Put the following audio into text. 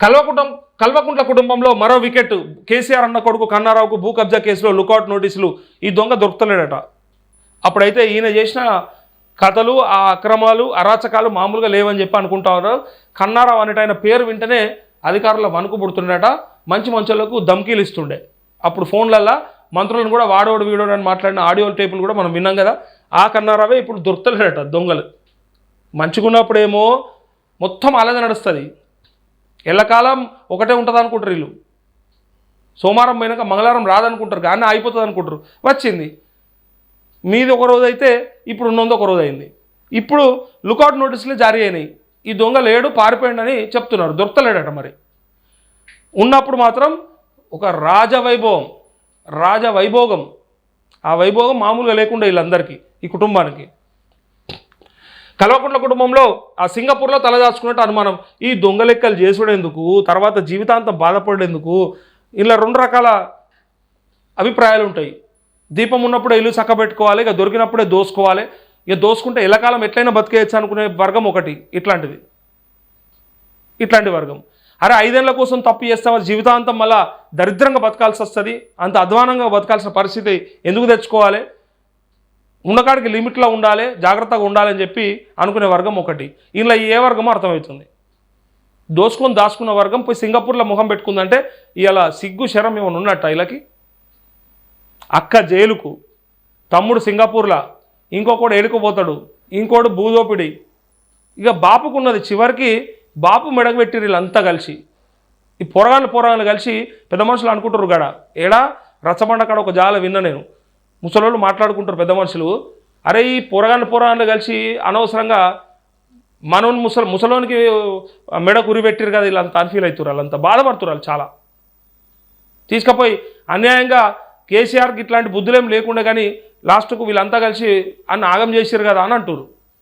కల్వకుంటం కల్వకుంట్ల కుటుంబంలో మరో వికెట్ కేసీఆర్ అన్న కొడుకు కన్నారావుకు భూ కబ్జా కేసులో లుకౌట్ నోటీసులు ఈ దొంగ దొరుకుతలేడట. అప్పుడైతే ఈయన చేసిన కథలు ఆ అక్రమాలు అరాచకాలు మామూలుగా లేవని చెప్పి అనుకుంటారు కన్నారావు అనేట ఆయన పేరు వింటేనే అధికారుల వణుకు పుడుతుండట మంచి మంచులకు ధమ్కీలు ఇస్తుండే. అప్పుడు ఫోన్లల్లో మంత్రులను కూడా వాడోడు వీడోడు అని మాట్లాడిన ఆడియో టేపులు కూడా మనం విన్నాం కదా ఆ కన్నారావే ఇప్పుడు దొరుకుతలేడట దొంగలు. మంచిగున్నప్పుడేమో మొత్తం అలాగే నడుస్తుంది. ఎల్లకాలం ఒకటే ఉంటుంది అనుకుంటారు వీళ్ళు. సోమవారం పోయినాక మంగళవారం రాదనుకుంటారు కానీ అయిపోతుంది అనుకుంటారు వచ్చింది. మీది ఒక రోజు అయితే ఇప్పుడు ఉన్నది ఒక రోజు అయింది. ఇప్పుడు లుకౌట్ నోటీసులు జారీ అయినాయి. ఈ దొంగ లేడు పారిపోయిండని చెప్తున్నారు. దొరకలేడట మరి. ఉన్నప్పుడు మాత్రం ఒక రాజవైభవం రాజవైభోగం. ఆ వైభోగం మామూలుగా లేకుండా వీళ్ళందరికీ ఈ కుటుంబానికి. కల్వకుంట్ల కుటుంబంలో ఆ సింగపూర్లో తలదాచుకున్నట్టు అనుమానం. ఈ దొంగ లెక్కలు చేసుడేందుకు తర్వాత జీవితాంతం బాధపడేందుకు ఇలా రెండు రకాల అభిప్రాయాలు ఉంటాయి. దీపం ఉన్నప్పుడే ఇల్లు చక్కబెట్టుకోవాలి ఇక దొరికినప్పుడే దోసుకోవాలి. ఇక దోసుకుంటే ఎల్లకాలం ఎట్లయినా బతికేయచ్చు అనుకునే వర్గం ఒకటి ఇట్లాంటిది. ఇట్లాంటి వర్గం. అరే ఐదేళ్ళ కోసం తప్పు చేస్తామని జీవితాంతం మళ్ళా దరిద్రంగా బతకాల్సి వస్తుంది అంత అధ్వానంగా బతకాల్సిన పరిస్థితి ఎందుకు తెచ్చుకోవాలి? ఉన్నకాడికి లిమిట్లో ఉండాలి జాగ్రత్తగా ఉండాలని చెప్పి అనుకునే వర్గం ఒకటి. ఇందులో ఏ వర్గమో అర్థమవుతుంది? దోసుకొని దాచుకున్న వర్గం పోయి సింగపూర్లో ముఖం పెట్టుకుందంటే ఇలా సిగ్గు శరం ఏమైనా ఉన్నట్ట వీళ్ళకి అక్క జైలుకు తమ్ముడు సింగపూర్లో ఇంకొకడు ఏడుకుపోతాడు ఇంకోడు భూదోపిడి. ఇక బాపుకున్నది చివరికి బాపు మెడకు వీళ్ళంతా కలిసి. ఈ పొరగాళ్ళు పొరగాళ్ళు కలిసి పెద్ద మనుషులు అనుకుంటారు గడ. ఏడా? రచ్చబండ కాడ ఒక జాల విన్న నేను. ముసలోళ్ళు మాట్లాడుకుంటారు పెద్ద మనుషులు. అరే ఈ పొరగాళ్ళు పొరగాళ్ళు కలిసి అనవసరంగా మనోని ముసలి ముసలోనికి మెడ కురి పెట్టిరు కదా వీళ్ళంతా అన్ఫీల్ అవుతారు వాళ్ళంతా బాధపడుతున్నారు వాళ్ళు చాలా. తీసుకుపోయి అన్యాయంగా కేసీఆర్కి ఇట్లాంటి బుద్ధులేం లేకుండా కానీ లాస్ట్కు వీళ్ళంతా కలిసి అన్న ఆగం చేసిరు కదా అని అంటారు